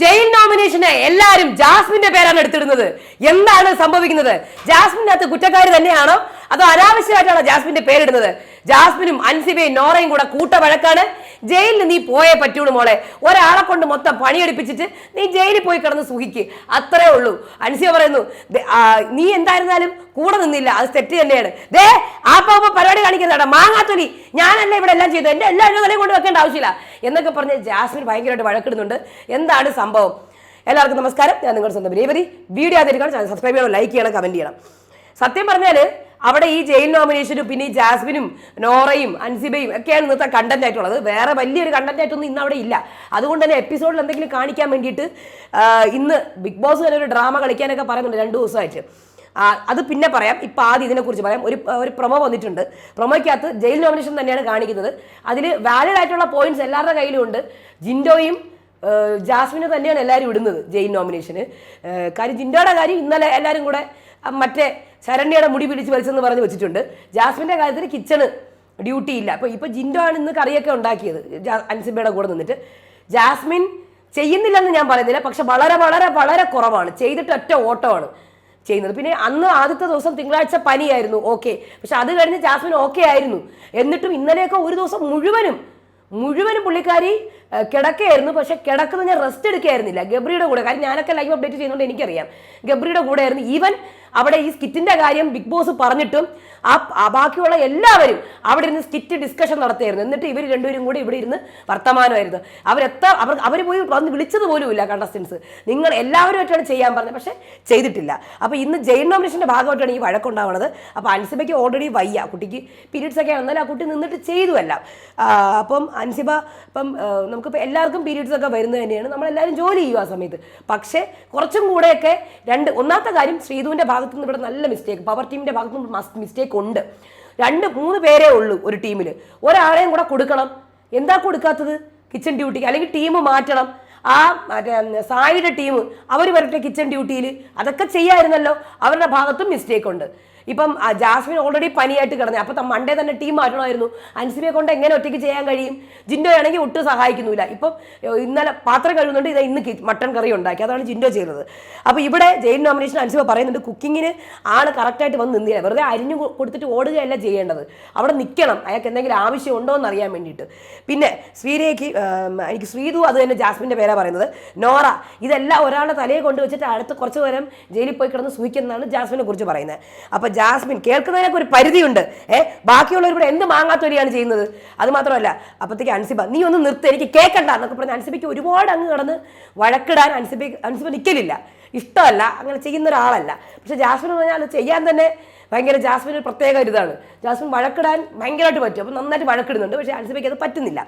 Jail നോമിനേഷന് എല്ലാരും ജാസ്മിന്റെ പേരാണ് എടുത്തിടുന്നത്. എന്താണ് സംഭവിക്കുന്നത്? ജാസ്മിനകത്ത് കുറ്റക്കാരി തന്നെയാണോ? അതോ അനാവശ്യമായിട്ടാണോ ജാസ്മിന്റെ പേരിടുന്നത്? ജാസ്മിനും അൻസിബയും നോറയും കൂടെ കൂട്ട വഴക്കാണ്. ജയിലിൽ നീ പോയേ പറ്റുള്ളൂ മോളെ. ഒരാളെ കൊണ്ട് മൊത്തം പണിയെടുപ്പിച്ചിട്ട് നീ ജയിലിൽ പോയി കിടന്ന് സുഖിക്ക് അത്രേ ഉള്ളൂ. അൻസിയ പറയുന്നു നീ എന്തായിരുന്നാലും കൂടെ നിന്നില്ല. അത് തെറ്റ് തന്നെയാണ്. ദേ ആ പാപ്പ പരിപാടി കാണിക്കുന്നതാണ് മാങ്ങാത്തൊലി. ഞാനല്ല ഇവിടെ എല്ലാം ചെയ്തു എന്റെ എല്ലാ എഴുതലയും കൊണ്ട് വെക്കേണ്ട ആവശ്യമില്ല. എന്നൊക്കെ പറഞ്ഞ് ജാസ്മിൻ ഭയങ്കരമായിട്ട് വഴക്കിടുന്നുണ്ട്. എന്താണ് സംഭവം? എല്ലാവർക്കും നമസ്കാരം. ഞാൻ നിങ്ങളുടെ സ്വന്തം രേവതി വീഡിയോ ആദ്യം സബ്സ്ക്രൈബ് ചെയ്യണം ലൈക്ക് ചെയ്യണം കമന്റ് ചെയ്യണം. സത്യം പറഞ്ഞാൽ അവിടെ ഈ ജയിൽ നോമിനേഷനും പിന്നെ ഈ ജാസ്മിനും നോറയും അൻസിബയും ഒക്കെയാണ് ഇന്നത്തെ കണ്ടന്റ് ആയിട്ടുള്ളത്. വേറെ വലിയൊരു കണ്ടന്റ് ആയിട്ടൊന്നും ഇന്ന് അവിടെ ഇല്ല. അതുകൊണ്ട് തന്നെ എപ്പിസോഡിൽ എന്തെങ്കിലും കാണിക്കാൻ വേണ്ടിയിട്ട് ഇന്ന് ബിഗ് ബോസ് തന്നെ ഒരു ഡ്രാമ കളിക്കാനൊക്കെ പറയുന്നുണ്ട് രണ്ട് ദിവസമായിട്ട്. അത് പിന്നെ പറയാം. ഇപ്പം ആദ്യം ഇതിനെക്കുറിച്ച് പറയാം. ഒരു ഒരു പ്രൊമോ വന്നിട്ടുണ്ട്. പ്രൊമോയ്ക്കകത്ത് ജയിൽ നോമിനേഷൻ തന്നെയാണ് കാണിക്കുന്നത്. അതിൽ വാലിഡ് ആയിട്ടുള്ള പോയിന്റ്സ് എല്ലാവരുടെ കയ്യിലും ഉണ്ട്. ജിൻഡോയും ജാസ്മിനും തന്നെയാണ് എല്ലാവരും ഇടുന്നത് ജയിൽ നോമിനേഷന്. കാര്യം ജിൻഡോയുടെ കാര്യം ഇന്നലെ എല്ലാവരും കൂടെ മറ്റേ ശരണ്യയുടെ മുടി പിടിച്ച് വലിച്ചെന്ന് പറഞ്ഞ് വെച്ചിട്ടുണ്ട്. ജാസ്മിന്റെ കാര്യത്തിൽ കിച്ചണ് ഡ്യൂട്ടി ഇല്ല. അപ്പോൾ ഇപ്പോൾ ജിൻഡോ ആണ് ഇന്ന് കറിയൊക്കെ ഉണ്ടാക്കിയത്. അൻസിബയുടെ കൂടെ നിന്നിട്ട്. ജാസ്മിൻ ചെയ്യുന്നില്ലെന്ന് ഞാൻ പറയുന്നില്ല. പക്ഷെ വളരെ വളരെ വളരെ കുറവാണ്. ചെയ്തിട്ട് ഒറ്റ ഓട്ടമാണ് ചെയ്യുന്നത്. പിന്നെ അന്ന് ആദ്യത്തെ ദിവസം തിങ്കളാഴ്ച പനിയായിരുന്നു. ഓക്കെ പക്ഷെ അത് കഴിഞ്ഞ് ജാസ്മിൻ ഓക്കെ ആയിരുന്നു. എന്നിട്ടും ഇന്നലെയൊക്കെ ഒരു ദിവസം മുഴുവനും മുഴുവനും പുള്ളിക്കാരി കിടക്കയായിരുന്നു. പക്ഷെ കിടക്കുന്ന ഞാൻ റെസ്റ്റ് എടുക്കുകയായിരുന്നില്ല ഗബ്രിയുടെ കൂടെ. കാര്യം ഞാനൊക്കെ ലൈവ് അപ്ഡേറ്റ് ചെയ്യുന്നതുകൊണ്ട് എനിക്കറിയാം. ഗബ്രിയുടെ കൂടെ ആയിരുന്നു ഈവൻ അവിടെ ഈ സ്കിറ്റിന്റെ കാര്യം ബിഗ് ബോസ് പറഞ്ഞിട്ടും ആ ബാക്കിയുള്ള എല്ലാവരും അവിടെ ഇരുന്ന് സ്കിറ്റ് ഡിസ്കഷൻ നടത്തിയായിരുന്നു. എന്നിട്ട് ഇവർ രണ്ടുപേരും കൂടി ഇവിടെ ഇരുന്ന് വർത്തമാനമായിരുന്നു. അവരെത്ര അവർ അവർ പോയി വന്ന് വിളിച്ചത് ഇല്ല കണ്ടസ്റ്റൻസ് നിങ്ങൾ എല്ലാവരും എല്ലാവരുമായിട്ടാണ് ചെയ്യാൻ പറഞ്ഞത്. പക്ഷേ ചെയ്തിട്ടില്ല. അപ്പോൾ ഇന്ന് ജയിൽ നോമിനേഷന്റെ ഭാഗമായിട്ടാണ് ഈ വഴക്കുണ്ടാവുന്നത് അപ്പോൾ അൻസിബയ്ക്ക് ഓൾറെഡി വയ്യ. കുട്ടിക്ക് പീരീഡ്സ് ഒക്കെ ആണെന്നാൽ ആ കുട്ടി നിന്നിട്ട് ചെയ്തുമല്ല അപ്പം അൻസിബ ഇപ്പം നമുക്കിപ്പോൾ എല്ലാവർക്കും പീരീഡ്സ് ഒക്കെ വരുന്നത് തന്നെയാണ്. നമ്മളെല്ലാവരും ജോലി ചെയ്യുക ആ സമയത്ത്. പക്ഷേ കുറച്ചും കൂടെയൊക്കെ രണ്ട് ഒന്നാമത്തെ കാര്യം ശ്രീധുവിന്റെ ഭാഗത്തു നിന്ന് ഇവിടെ നല്ല മിസ്റ്റേക്ക് പവർ ടീമിന്റെ ഭാഗത്തു നിന്ന് മിസ്റ്റേക്ക് ഉണ്ട്. രണ്ട് മൂന്ന് പേരേ ഉള്ളൂ ഒരു ടീമിൽ ഒരാളെയും കൂടെ കൊടുക്കണം. എന്താ കൊടുക്കാത്തത്? കിച്ചൺ ഡ്യൂട്ടിക്ക് അല്ലെങ്കിൽ ടീം മാറ്റണം. ആ മറ്റേ സായിയുടെ ടീം അവർ വരട്ടെ കിച്ചൺ ഡ്യൂട്ടിയിൽ അതൊക്കെ ചെയ്യാമായിരുന്നല്ലോ അവരുടെ ഭാഗത്തും മിസ്റ്റേക്ക് ഉണ്ട്. ഇപ്പം ജാസ്മിൻ ഓൾറെഡി പനിയായിട്ട് കിടന്നു. അപ്പം മൺഡേ തന്നെ ടീം മാറ്റണമായിരുന്നു. അൻസിബയെ കൊണ്ട് എങ്ങനെ ഒറ്റയ്ക്ക് ചെയ്യാൻ കഴിയും? ജിൻഡോ ആണെങ്കിൽ ഒട്ടും സഹായിക്കുന്നില്ല. ഇപ്പം ഇന്നലെ പാത്രം കഴുകുന്നുണ്ട്. ഇത് ഇന്ന് മട്ടൺ കറി ഉണ്ടാക്കി. അതാണ് ജിൻഡോ ചെയ്തത്. അപ്പോൾ ഇവിടെ ജയിൽ നോമിനേഷൻ അൻസിബ പറയുന്നുണ്ട് കുക്കിങ്ങിന് ആൾ കറക്റ്റായിട്ട് വന്ന് നിന്നില്ല? വെറുതെ അരിഞ്ഞു കൊടുത്തിട്ട് ഓടുകയല്ല ചെയ്യേണ്ടത്. അവിടെ നിൽക്കണം അയാൾക്ക് എന്തെങ്കിലും ആവശ്യം ഉണ്ടോ എന്ന് അറിയാൻ വേണ്ടിയിട്ട്. പിന്നെ ശ്രീരേഖ് എനിക്ക് ശ്രീതു അത് തന്നെ ജാസ്മിന്റെ പേരാണ് പറയുന്നത്. നോറ ഇതെല്ലാം ഒരാളുടെ തലയെ കൊണ്ടുവച്ചിട്ട് അടുത്ത് കുറച്ച് നേരം ജയിലിൽ പോയി കിടന്ന് സൂഹിക്കുന്നതാണ് ജാസ്മിനെ കുറിച്ച് പറയുന്നത്. അപ്പോൾ ജാസ്മിൻ കേൾക്കുന്നതിനൊക്കെ ഒരു പരിധിയുണ്ട്. ഏഹ് ബാക്കിയുള്ളവർ ഇവിടെ എന്ത് മാങ്ങാത്തൊലിയാണ് ചെയ്യുന്നത്? അത് മാത്രമല്ല അപ്പോഴത്തേക്ക് അൻസിബ നീ ഒന്ന് നിർത്ത് എനിക്ക് കേൾക്കണ്ട എന്നൊക്കെ പറഞ്ഞ് അൻസിബയ്ക്ക് ഒരുപാട് അങ്ങ് കടന്ന് വഴക്കിടാൻ അൻസിബ അൻസിബ നിൽക്കലില്ല ഇഷ്ടമല്ല അങ്ങനെ ചെയ്യുന്ന ഒരാളല്ല. പക്ഷെ ജാസ്മിൻ എന്ന് പറഞ്ഞാൽ ചെയ്യാൻ തന്നെ ഭയങ്കര ജാസ്മിൻ ഒരു പ്രത്യേക ഒരിതാണ്. ജാസ്മിൻ വഴക്കിടാൻ ഭയങ്കരമായിട്ട് പറ്റും. അപ്പം നന്നായിട്ട് വഴക്കിടുന്നുണ്ട്. പക്ഷേ അൻസിബയ്ക്ക് അത് പറ്റുന്നില്ല.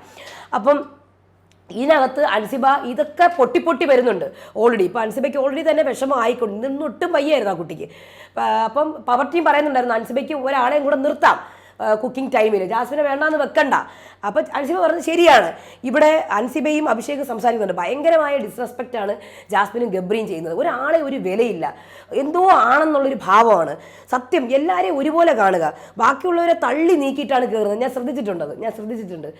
അപ്പം ഇതിനകത്ത് അൻസിബ ഇതൊക്കെ പൊട്ടി പൊട്ടി വരുന്നുണ്ട് ഓൾറെഡി ഇപ്പം അൻസിബയ്ക്ക് ഓൾറെഡി തന്നെ വിഷമം ആയിക്കൊണ്ട് ഇന്ന് ഒട്ടും വയ്യായിരുന്നു ആ കുട്ടിക്ക്. അപ്പം പവർ പറയുന്നുണ്ടായിരുന്നു അൻസിബയ്ക്ക് ഒരാളെയും കൂടെ നിർത്താം കുക്കിംഗ് ടൈമിൽ ജാസ്മിനെ വേണ്ടാന്ന് വെക്കണ്ട. അപ്പം അൻസിബ പറഞ്ഞത് ശരിയാണ്. ഇവിടെ അൻസിബയും അഭിഷേകും സംസാരിക്കുന്നുണ്ട്. ഭയങ്കരമായ ഡിസ്റെസ്പെക്റ്റ് ആണ് ജാസ്മിനും ഗബ്രിയും ചെയ്യുന്നത്. ഒരാളെ ഒരു വിലയില്ല. എന്തോ ആണെന്നുള്ളൊരു ഭാവമാണ്. സത്യം എല്ലാവരെയും ഒരുപോലെ കാണുക. ബാക്കിയുള്ളവരെ തള്ളി നീക്കിയിട്ടാണ് കയറുന്നത് ഞാൻ ശ്രദ്ധിച്ചിട്ടുണ്ടത് ഞാൻ ശ്രദ്ധിച്ചിട്ടുണ്ട്.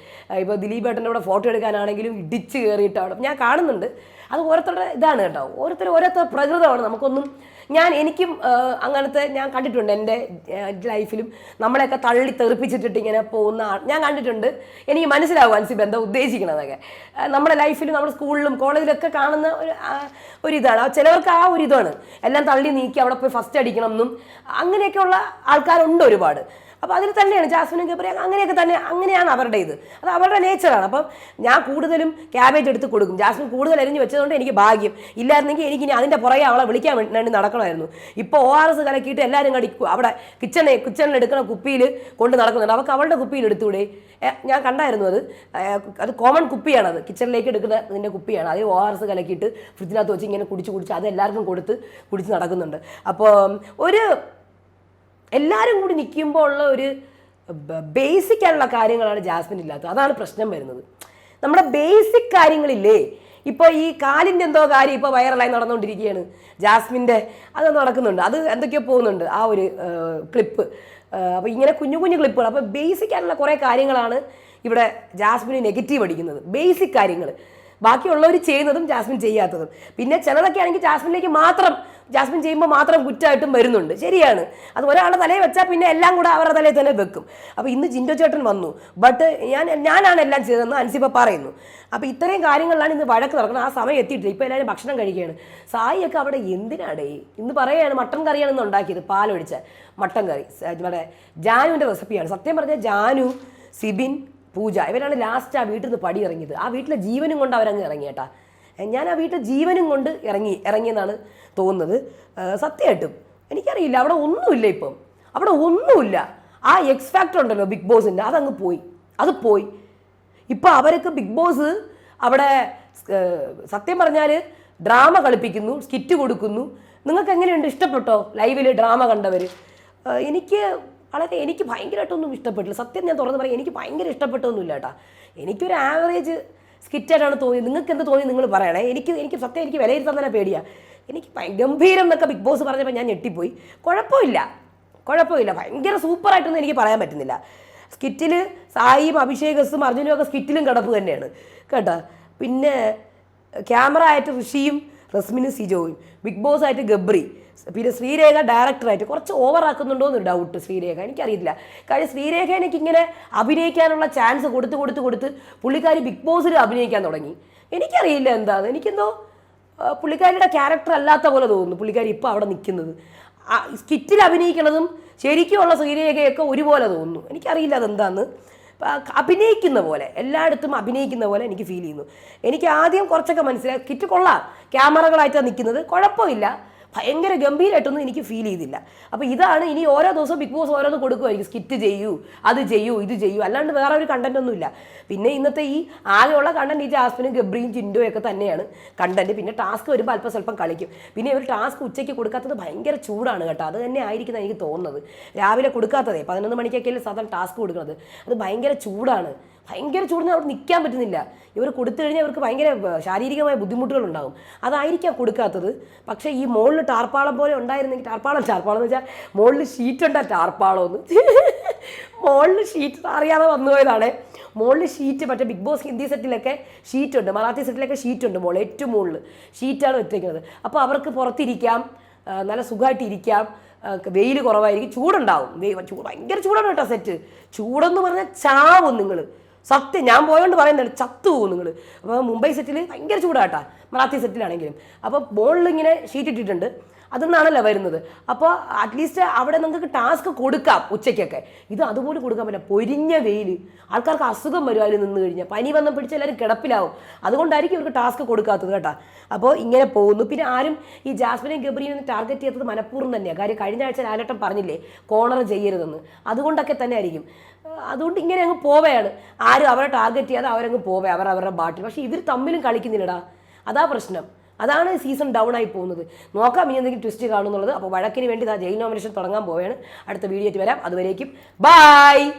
ഇപ്പോൾ ദിലീപ് ഏട്ടന്റെ കൂടെ ഫോട്ടോ എടുക്കാനാണെങ്കിലും ഇടിച്ച് കയറിയിട്ടാണ് ഞാൻ കാണുന്നുണ്ട്. അത് ഓരോരുത്തരുടെ ഇതാണ് കേട്ടോ. ഓരോരുത്തർ ഓരോരുത്തർ പ്രകൃതമാണ്. നമുക്കൊന്നും ഞാൻ എനിക്കും അങ്ങനത്തെ ഞാൻ കണ്ടിട്ടുണ്ട് എന്റെ ലൈഫിലും നമ്മളെയൊക്കെ തള്ളി തെറിപ്പിച്ചിട്ടിട്ട് ഇങ്ങനെ പോകുന്ന ഞാൻ കണ്ടിട്ടുണ്ട്. എനിക്ക് മനസ്സിലാവും അൻസിബ് ബന്ധം ഉദ്ദേശിക്കണതൊക്കെ നമ്മുടെ ലൈഫിലും നമ്മുടെ സ്കൂളിലും കോളേജിലൊക്കെ കാണുന്ന ഒരു ഒരു ചിലവർക്ക് ആ ഒരു ഇതാണ് എല്ലാം തള്ളി നീക്കി അവിടെ പോയി ഫസ്റ്റ് അടിക്കണം എന്നും അങ്ങനെയൊക്കെയുള്ള ആൾക്കാരുണ്ട് ഒരുപാട്. അപ്പോൾ അതിൽ തന്നെയാണ് ജാസ്മിനും ഗബ്രി അങ്ങനെയൊക്കെ തന്നെ അങ്ങനെയാണ് അവരുടെ ഇത് അത് അവരുടെ നേച്ചറാണ് അപ്പം ഞാൻ കൂടുതലും ക്യാബേജ് എടുത്ത് കൊടുക്കും. ജാസ്മിൻ കൂടുതൽ അരിഞ്ഞ് വെച്ചതുകൊണ്ട് എനിക്ക് ഭാഗ്യം. ഇല്ലായിരുന്നെങ്കിൽ എനിക്ക് ഇനി അതിന്റെ പുറകെ അവളെ വിളിക്കാൻ വേണ്ടി നടക്കണമായിരുന്നു. ഇപ്പോൾ ഒ ആർ എസ് കലക്കിയിട്ട് എല്ലാവരും കടി അവിടെ കിച്ചണിൽ കിച്ചണിൽ എടുക്കുന്ന കുപ്പിയിൽ കൊണ്ട് നടക്കുന്നുണ്ട്. അവൾക്ക് അവളുടെ കുപ്പിയിൽ എടുത്തുകൂടെ? ഞാൻ കണ്ടായിരുന്നു അത്. അത് കോമൺ കുപ്പിയാണത്. കിച്ചണിലേക്ക് എടുക്കുന്ന ഇതിന്റെ കുപ്പിയാണ്. അതേ ഒ ആർ എസ് കലക്കിയിട്ട് ഫ്രിഡ്ജിനകത്ത് വെച്ച് ഇങ്ങനെ കുടിച്ച് കുടിച്ച് അത് എല്ലാവർക്കും കൊടുത്ത് കുടിച്ച് നടക്കുന്നുണ്ട്. അപ്പോൾ ഒരു എല്ലാവരും കൂടി നിൽക്കുമ്പോൾ ഉള്ള ഒരു ബേസിക് ആയിട്ടുള്ള കാര്യങ്ങളാണ് ജാസ്മിൻ ഇല്ലാത്തത്. അതാണ് പ്രശ്നം വരുന്നത്. നമ്മുടെ ബേസിക് കാര്യങ്ങളില്ലേ ഇപ്പോൾ ഈ കാലിന്റെ എന്തോ കാര്യം ഇപ്പോൾ വൈറലായി നടന്നുകൊണ്ടിരിക്കുകയാണ്. ജാസ്മിന്റെ അത് നടക്കുന്നുണ്ട്. അത് എന്തൊക്കെയോ പോകുന്നുണ്ട്. ആ ഒരു ക്ലിപ്പ് അപ്പോൾ ഇങ്ങനെ കുഞ്ഞു കുഞ്ഞു ക്ലിപ്പുകൾ അപ്പോൾ ബേസിക് ആയിട്ടുള്ള കുറേ കാര്യങ്ങളാണ് ഇവിടെ ജാസ്മിന് നെഗറ്റീവ് അടിക്കുന്നത്. ബേസിക് കാര്യങ്ങൾ ബാക്കിയുള്ളവർ ചെയ്യുന്നതും ജാസ്മിൻ ചെയ്യാത്തതും. പിന്നെ ചിലതൊക്കെ ആണെങ്കിൽ ജാസ്മിനിലേക്ക് മാത്രം ജാസ്മിൻ ചെയ്യുമ്പോൾ മാത്രം കുറ്റമായിട്ടും വരുന്നുണ്ട്. ശരിയാണ്. അത് ഒരാളുടെ തലയിൽ വെച്ചാൽ പിന്നെ എല്ലാം കൂടെ അവരുടെ തലയിൽ തന്നെ വെക്കും. അപ്പോൾ ഇന്ന് ജിൻഡോ ചേട്ടൻ വന്നു. ബട്ട് ഞാൻ ഞാനാണ് എല്ലാം ചെയ്തതെന്ന് അൻസിപ്പ പറയുന്നു. അപ്പോൾ ഇത്രയും കാര്യങ്ങളിലാണ് ഇന്ന് വഴക്ക് നടക്കുന്നത്. ആ സമയം എത്തിയിട്ടില്ല. ഇപ്പോൾ എല്ലാവരും ഭക്ഷണം കഴിക്കുകയാണ്. സായിയൊക്കെ അവിടെ എന്തിനാടേ? ഇന്ന് പറയുകയാണ് മട്ടൻ കറിയാണ് ഇന്ന് ഉണ്ടാക്കിയത്. പാലൊഴിച്ച മട്ടൻ കറി. നമ്മുടെ ജാനുവിന്റെ റെസിപ്പിയാണ്. സത്യം പറഞ്ഞാൽ ജാനു സിബിൻ പൂജ. ഇവരാണ് ലാസ്റ്റ് ആ വീട്ടിൽ നിന്ന് പടി ഇറങ്ങിയത്. ആ വീട്ടിലെ ജീവനും കൊണ്ട് അവരങ്ങ് ഇറങ്ങിയേട്ടാ ഞാൻ ആ വീട്ടിൽ ജീവനും കൊണ്ട് ഇറങ്ങി ഇറങ്ങിയെന്നാണ് തോന്നുന്നത്. സത്യമായിട്ടും. എനിക്കറിയില്ല. അവിടെ ഒന്നുമില്ല ഇപ്പം. അവിടെ ഒന്നുമില്ല. ആ എക്സ് ഫാക്ടർ ഉണ്ടല്ലോ ബിഗ് ബോസിന്റെ അതങ്ങ് പോയി. അത് പോയി. ഇപ്പം അവരൊക്കെ ബിഗ് ബോസ് അവിടെ സത്യം പറഞ്ഞാൽ ഡ്രാമ കളിപ്പിക്കുന്നു സ്കിറ്റ് കൊടുക്കുന്നു. നിങ്ങൾക്ക് എങ്ങനെയുണ്ട് ഇഷ്ടപ്പെട്ടോ ലൈവിൽ ഡ്രാമ കണ്ടവർ എനിക്ക് വളരെ എനിക്ക് ഭയങ്കരമായിട്ടൊന്നും ഇഷ്ടപ്പെട്ടില്ല. സത്യം ഞാൻ തുറന്ന് പറയാം എനിക്ക് ഭയങ്കര ഇഷ്ടപ്പെട്ടൊന്നുമില്ല കേട്ടോ. എനിക്കൊരു ആവറേജ് സ്കിറ്റായിട്ടാണ് തോന്നിയത്. നിങ്ങൾക്ക് എന്ത് തോന്നി നിങ്ങൾ പറയണേ. എനിക്ക് എനിക്ക് സത്യം എനിക്ക് വിലയിരുത്താൻ തന്നെ പേടിയാണ് എനിക്ക് ഗംഭീരം എന്നൊക്കെ ബിഗ് ബോസ് പറഞ്ഞപ്പോൾ ഞാൻ ഞെട്ടിപ്പോയി. കുഴപ്പമില്ല. കുഴപ്പമില്ല. ഭയങ്കര സൂപ്പറായിട്ടൊന്നും എനിക്ക് പറയാൻ പറ്റുന്നില്ല. സ്കിറ്റിൽ സായിയും അഭിഷേകസും അർജുനും ഒക്കെ സ്കിറ്റിലും കിടപ്പ് തന്നെയാണ്. കേട്ടോ. പിന്നെ ക്യാമറ ആയിട്ട് ഋഷിയും റസ്മിനും സിജോയും ബിഗ് ബോസ് ആയിട്ട് ഗബ്രി പിന്നെ ശ്രീരേഖ ഡയറക്ടറായിട്ട് കുറച്ച് ഓവർ ആക്കുന്നുണ്ടോ എന്ന് ഡൗട്ട് ശ്രീരേഖ. എനിക്കറിയില്ല. കാര്യം ശ്രീരേഖ എനിക്ക് ഇങ്ങനെ അഭിനയിക്കാനുള്ള ചാൻസ് കൊടുത്ത് കൊടുത്ത് കൊടുത്ത് പുള്ളിക്കാരി ബിഗ് ബോസിൽ അഭിനയിക്കാൻ തുടങ്ങി. എനിക്കറിയില്ല എന്താണ് എനിക്കെന്തോ പുള്ളിക്കാരിയുടെ ക്യാരക്ടർ അല്ലാത്ത പോലെ തോന്നുന്നു. പുള്ളിക്കാരി ഇപ്പോൾ അവിടെ നിൽക്കുന്നത്. സ്കിറ്റിൽ അഭിനയിക്കണതും ശരിക്കുമുള്ള ശ്രീരേഖയൊക്കെ ഒരുപോലെ തോന്നുന്നു. എനിക്കറിയില്ല അതെന്താന്ന്. അഭിനയിക്കുന്ന പോലെ എല്ലായിടത്തും അഭിനയിക്കുന്ന പോലെ എനിക്ക് ഫീൽ ചെയ്യുന്നു. എനിക്ക് ആദ്യം കുറച്ചൊക്കെ മനസ്സിലായി. കിറ്റ് കൊള്ളാം. ക്യാമറകളായിട്ടാണ് നിൽക്കുന്നത്. കുഴപ്പമില്ല. ഭയങ്കര ഗംഭീരമായിട്ടൊന്നും എനിക്ക് ഫീൽ ചെയ്തില്ല. അപ്പോൾ ഇതാണ് ഇനി ഓരോ ദിവസവും ബിഗ് ബോസ് ഓരോന്ന് കൊടുക്കുമായിരിക്കും സ്കിറ്റ് ചെയ്യൂ അത് ചെയ്യൂ ഇത് ചെയ്യൂ. അല്ലാണ്ട് വേറെ ഒരു കണ്ടന്റ് ഒന്നുമില്ല. പിന്നെ ഇന്നത്തെ ഈ ആകെയുള്ള കണ്ടന്റ് ഈ ജാസ്മിനും ഗബ്രിയും ജിൻഡോയൊക്കെ തന്നെയാണ് കണ്ടന്റ് പിന്നെ ടാസ്ക് വരുമ്പോൾ അല്പം സ്വല്പം കളിക്കും. പിന്നെ ഒരു ടാസ്ക് ഉച്ചയ്ക്ക് കൊടുക്കാത്തത് ഭയങ്കര ചൂടാണ് കേട്ടോ. അത് തന്നെ ആയിരിക്കുന്നത് എനിക്ക് തോന്നുന്നത്. രാവിലെ കൊടുക്കാത്തതേ പതിനൊന്ന് മണിക്കൊക്കെയല്ലേ സാധാരണ ടാസ്ക് കൊടുക്കുന്നത്. അത് ഭയങ്കര ചൂടാണ്. ഭയങ്കര ചൂടിന് അവിടെ നിൽക്കാൻ പറ്റുന്നില്ല. ഇവർ കൊടുത്തു കഴിഞ്ഞാൽ ഇവർക്ക് ഭയങ്കര ശാരീരികമായ ബുദ്ധിമുട്ടുകൾ ഉണ്ടാകും. അതായിരിക്കാം കൊടുക്കാത്തത്. പക്ഷേ ഈ മുകളിൽ ടാർപ്പാളം പോലെ ഉണ്ടായിരുന്നെങ്കിൽ ടാർപ്പാളം ടാർപ്പാളം എന്ന് വെച്ചാൽ മുകളിൽ ഷീറ്റ് ഉണ്ടാ ടാർപ്പാളം എന്ന്. മുകളിൽ ഷീറ്റ് അറിയാതെ വന്നു പോയതാണ്. മുകളിൽ ഷീറ്റ് മറ്റേ ബിഗ് ബോസ് ഹിന്ദി സെറ്റിലൊക്കെ ഷീറ്റ് ഉണ്ട് മറാത്തി സെറ്റിലൊക്കെ ഷീറ്റ് ഉണ്ട് മുകളിൽ ഏറ്റവും മുകളിൽ ഷീറ്റാണ് വെച്ചേക്കുന്നത്. അപ്പോൾ അവർക്ക് പുറത്തിരിക്കാം നല്ല സുഖമായിട്ട് ഇരിക്കാം വെയിൽ കുറവായിരിക്കും. ചൂടുണ്ടാവും. ഭയങ്കര ചൂടാണ് കേട്ടോ സെറ്റ്. ചൂടെന്ന് പറഞ്ഞാൽ ചാവും നിങ്ങൾ സത്യം ഞാൻ പോയോണ്ട് പറയുന്നുണ്ട് ചത്തു പോകും നിങ്ങൾ അപ്പോൾ മുംബൈ സെറ്റിൽ ഭയങ്കര ചൂടാട്ടാ മറാത്തി സെറ്റിലാണെങ്കിലും. അപ്പോൾ ബോളിൽ ഇങ്ങനെ ഷീറ്റ് ഇട്ടിട്ടുണ്ട്. അതെന്നാണല്ലോ വരുന്നത്? അപ്പോൾ അറ്റ്ലീസ്റ്റ് അവിടെ നിങ്ങൾക്ക് ടാസ്ക് കൊടുക്കാം ഉച്ചയ്ക്കൊക്കെ. ഇത് അതുപോലെ കൊടുക്കാൻ പറ്റില്ല. പൊരിഞ്ഞ വെയിൽ ആൾക്കാർക്ക് അസുഖം വരും അതിൽ നിന്ന് കഴിഞ്ഞാൽ പനി വന്ന് പിടിച്ച് എല്ലാവരും കിടപ്പിലാവും. അതുകൊണ്ടായിരിക്കും ഇവർക്ക് ടാസ്ക് കൊടുക്കാത്തത് കേട്ടോ. അപ്പോൾ ഇങ്ങനെ പോകുന്നു. പിന്നെ ആരും ഈ ജാസ്മിനെയും ഗബ്രിയും ടാർഗറ്റ് ചെയ്യാത്തത് മനഃപൂർവം തന്നെയാണ് കാര്യം കഴിഞ്ഞ ആഴ്ച ലാലട്ടം പറഞ്ഞില്ലേ കോണർ ചെയ്യരുതെന്ന്. അതുകൊണ്ടൊക്കെ തന്നെ ആയിരിക്കും അതുകൊണ്ട് ഇങ്ങനെ അങ്ങ് പോവുകയാണ് ആരും അവരെ ടാർഗറ്റ് ചെയ്യാതെ അവരങ്ങ് പോവേ അവർ അവരുടെ ബാട്ടിൽ. പക്ഷേ ഇവർ തമ്മിലും കളിക്കുന്നില്ലടാ. അതാ പ്രശ്നം. അതാണ് സീസൺ ഡൗൺ ആയി പോകുന്നത്. നോക്കാം ഇനി എന്തെങ്കിലും ട്വിസ്റ്റ് കാണുന്നുള്ളത് അപ്പോൾ വഴക്കിന് വേണ്ടി ജയിൽ നോമിനേഷൻ തുടങ്ങാൻ പോവുകയാണ്. അടുത്ത വീഡിയോ ആയിട്ട് വരാം. അതുവരേക്കും. ബൈ